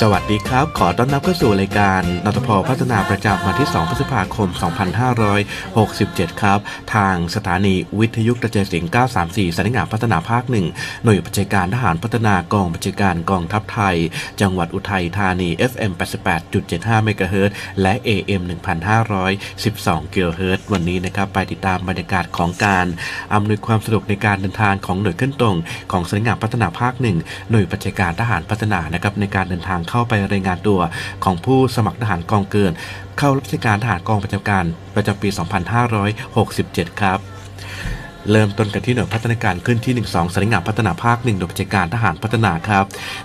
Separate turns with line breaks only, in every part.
สวัสดีครับ ขอต้อนรับเข้าสู่รายการนตพพัฒนาประจำวันที่ 2 พฤษภาคม 2567 ครับ ทางสถานีวิทยุกระจายเสียง 934สำนักงานพัฒนาภาคหนึ่งหน่วยบัญชาการทหารพัฒนากองบัญชาการกองทัพไทย จังหวัดอุทัยธานี FM 88.75 เมกะเฮิรตซ์และ AM 1,512 กิโลเฮิรตซ์วันนี้นะครับ ไปติดตามบรรยากาศของการอำนวยความสะดวกในการเดินทางของหน่วยขึ้นตรง ของสำนักงานพัฒนาภาคหนึ่งหน่วยบัญชาการทหารพัฒนานะครับในการเดินทางเข้าไปรายงานตัวของผู้สมัครทหารกองเกิน เข้ารับราชการทหารกองประจำการประจำปี 2567 ครับ เริ่มต้นกันที่หน่วยพัฒนาการขึ้นที่ 12สนักงานพัฒนาภาคหนึ่งหน่วยบัญชาการทหารพัฒนาครับ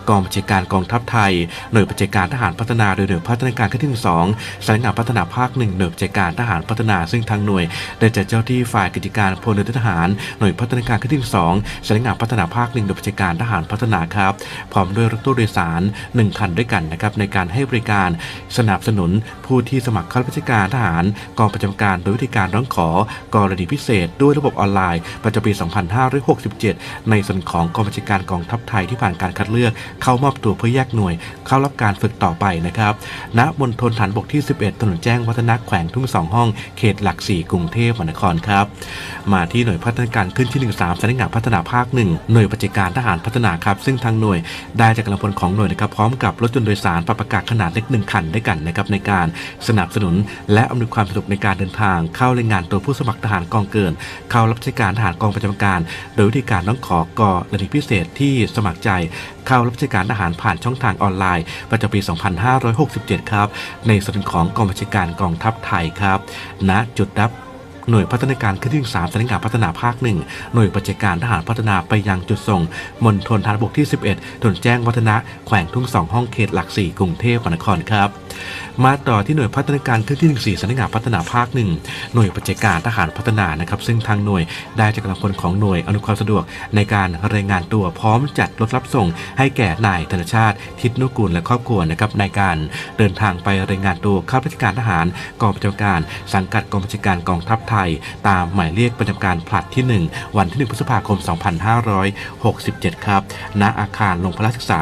กองบัญชาการกองทัพไทย หน่วยบัญชาการทหารพัฒนาโดยหน่วยพัฒนาการขึ้นที่12สนักงานพัฒนาภาคหนึ่งหน่วยบัญชาการทหารพัฒนา ซึ่งทางหน่วยได้จัดเจ้าที่ฝ่ายกิจการพลเรือนทหาร หน่วยพัฒนาการขึ้นที่12สนักงานพัฒนาภาคหนึ่งหน่วยบัญชาการทหารพัฒนาครับพร้อมด้วยรถตู้โดยสาร 1 คันด้วยกันนะครับในการให้บริการสนับสนุนผู้ที่สมัครเข้ารับราชการทหาร กองประจำการโดยวิธีการร้องขอกรณีพิเศษด้วยระบบออนไลน์ประจำปี 2567 ในส่วนของกองบัญชาการกองทัพไทยที่ผ่านการคัดเลือก เข้ามอบตัวเพื่อแยกหน่วย เข้ารับการฝึกต่อไปนะครับ ณ มณฑลฐานบกที่ 11 ถนนแจ้งวัฒนะแขวงทุ่งสองห้อง เขตหลัก 4 กรุงเทพมหานครครับ มาที่หน่วยพัฒนาการขึ้นที่ 13สำนักงานพัฒนาภาคหนึ่งหน่วยปฏิการทหารพัฒนาครับ ซึ่งทางหน่วยได้จากกำลังพลของหน่วยนะครับพร้อมกับรถยนต์โดยสารปรับอากาศขนาดเล็กหนึ่งคันด้วยกันนะครับในการสนับสนุน และอำนวยความสะดวกในการเดินทาง เข้ารายงานตัวผู้สมัครทหารกองเกิน เข้ารับราชการทหารกองประจำการ โดยวิธีการต้องขอกอรณีพิเศษที่สมัครใจ เข้ารับราชการทหารผ่านช่องทางออนไลน์ ประจำปี 2567 ครับ ในส่วนของกองบัญชาการกองทัพไทยครับณจุดรับหน่วยพัฒนาการขึ้นที่3สำนักงานพัฒนาภาคหนึ่งหน่วยปฏิการทหารพัฒนาไปยังจุดส่งมณฑลฐานบกที่ 11ถนนแจ้งวัฒนะแขวงทุ่งสองห้องเขตหลัก 4 กรุงเทพมหานครครับ มาต่อที่หน่วยพัฒนาการขึ้นที่14สำนักงานพัฒนาภาคหนึ่งหน่วยปฏิการทหารพัฒนานะครับ ซึ่งทางหน่วยได้จากกำลังพลของหน่วยอนวยความสะดวกในการรายงานตัวพร้อมจัดรถรับส่ง ให้แก่นายธนชาติ ทิศนุกูลและครอบครัวนะครับในการเดินทางไปรายงานตัวข้าราชการทหารกองประจำการ สังกัดกองบัญชาการกองทัพไทย ตามหมายเลขประจำการผลัดที่ 1 วันที่ 1 พฤษภาคม 2567 ครับณอาคารโรงพระราชศึกษา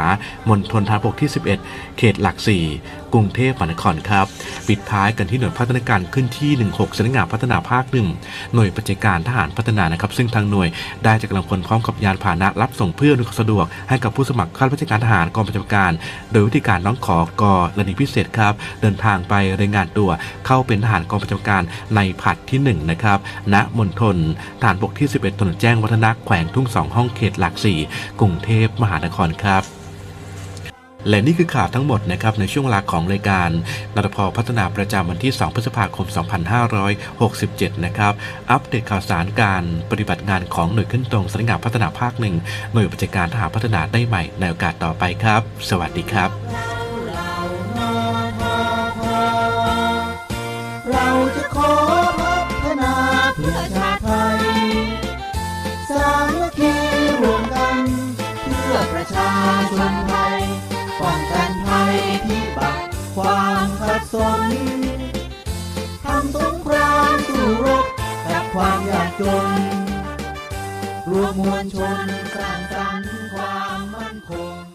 มณฑลทหารบกที่ 11 เขตหลัก 4 กรุงเทพมหานครครับ ปิดท้ายกันที่หน่วยพัฒนาการขึ้นที่ 16สำนักงานพัฒนาภาคหนึ่งหน่วยปฏิการทหารพัฒนานะครับ ซึ่งทางหน่วยได้จากกำลังพลพร้อมกับยานพาหนะรับส่งเพื่ออำนวยความสะดวกให้กับผู้สมัครข้าราชการทหารกองประจำการ โดยวิธีการน้องขอกอรณีพิเศษครับ เดินทางไปรายงานตัว เข้าเป็นทหารกองประจำการในผัดที่1นะครับณมณฑลฐานบกที่ 11ถนนแจ้งวัฒนะแขวงทุ่งสองห้องเขตหลัก4กรุงเทพมหานครครับ และนี่คือข่าวทั้งหมดนะครับในช่วงเวลาของรายการนรพพัฒนาประจำวันที่ 2 พฤษภาคม 2567 นะครับ อัปเดตข่าวสารการปฏิบัติงานของหน่วยขึ้นตรงสำนักงานพัฒนาภาคหนึ่งหน่วยปฏิการทหารพัฒนาได้ใหม่ในโอกาสต่อไปครับ สวัสดีครับ
เราจะขอพัฒนาเพื่อชาติไทย สามัคคีรวมกัน เพื่อประชาชน พิบัติความขัดสนทำสงครามสู้รบกับความยากจน รวมมวลชนสร้างสรรค์ความมั่นคง